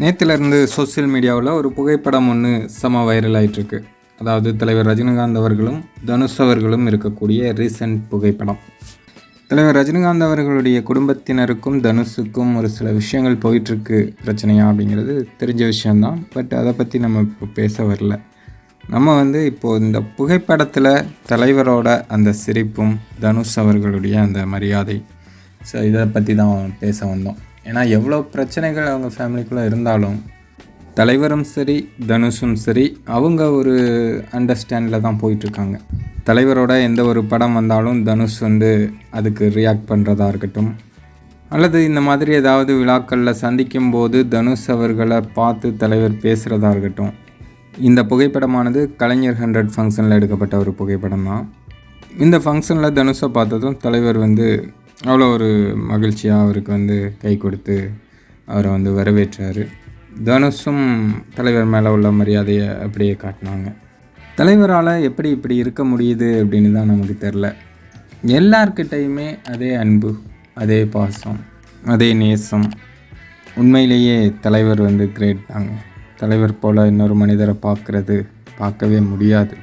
நேற்றுலேருந்து social மீடியாவில் ஒரு புகைப்படம் ஒன்று செம வைரல் ஆயிட்டிருக்கு. அதாவது தலைவர் ரஜினிகாந்த் அவர்களும் தனுஷ் அவர்களும் இருக்கக்கூடிய ரீசன்ட் புகைப்படம். தலைவர் ரஜினிகாந்த் அவர்களுடைய குடும்பத்தினருக்கும் தனுஷுக்கும் ஒரு சில விஷயங்கள் போயிட்டுருக்கு பிரச்சனையா அப்படிங்கிறது தெரிஞ்ச விஷயந்தான் பட் அதை பற்றி நம்ம இப்போ பேச வரல. நம்ம வந்து இப்போது இந்த புகைப்படத்தில் தலைவரோட அந்த சிரிப்பும் தனுஷ் அவர்களுடைய அந்த மரியாதை. ஸோ இதை பற்றி தான் பேச வந்தோம். ஏன்னா எவ்வளோ பிரச்சனைகள் அவங்க ஃபேமிலிக்குள்ளே இருந்தாலும் தலைவரும் சரி தனுஷும் சரி அவங்க ஒரு அண்டர்ஸ்டாண்டில் தான் போயிட்டுருக்காங்க. தலைவரோட எந்த ஒரு படம் வந்தாலும் தனுஷ் வந்து அதுக்கு ரியாக்ட் பண்ணுறதா இருக்கட்டும். அல்லது இந்த மாதிரி ஏதாவது விழாக்களில் சந்திக்கும் போது தனுஷ் அவர்களை பார்த்து தலைவர் பேசுகிறதா இருக்கட்டும். இந்த புகைப்படமானது கலைஞர் ஹண்ட்ரட் ஃபங்க்ஷனில் எடுக்கப்பட்ட ஒரு புகைப்படம் தான் இந்த ஃபங்க்ஷனில் தனுஷை பார்த்ததும் தலைவர் வந்து அவ்வளோ ஒரு மகிழ்ச்சியாக அவருக்கு வந்து கை கொடுத்து அவரை வந்து வரவேற்றார். தனுஷும் தலைவர் மேலே உள்ள மரியாதையை அப்படியே காட்டினாங்க. தலைவரால் எப்படி இப்படி இருக்க முடியுது அப்படின்னு தான் நமக்கு தெரில எல்லார்கிட்டையுமே அதே அன்பு அதே பாசம் அதே நேசம். உண்மையிலேயே தலைவர் வந்து கிரேட் தாங்க. தலைவர் போல் இன்னொரு மனிதரை பார்க்குறது பார்க்கவே முடியாது.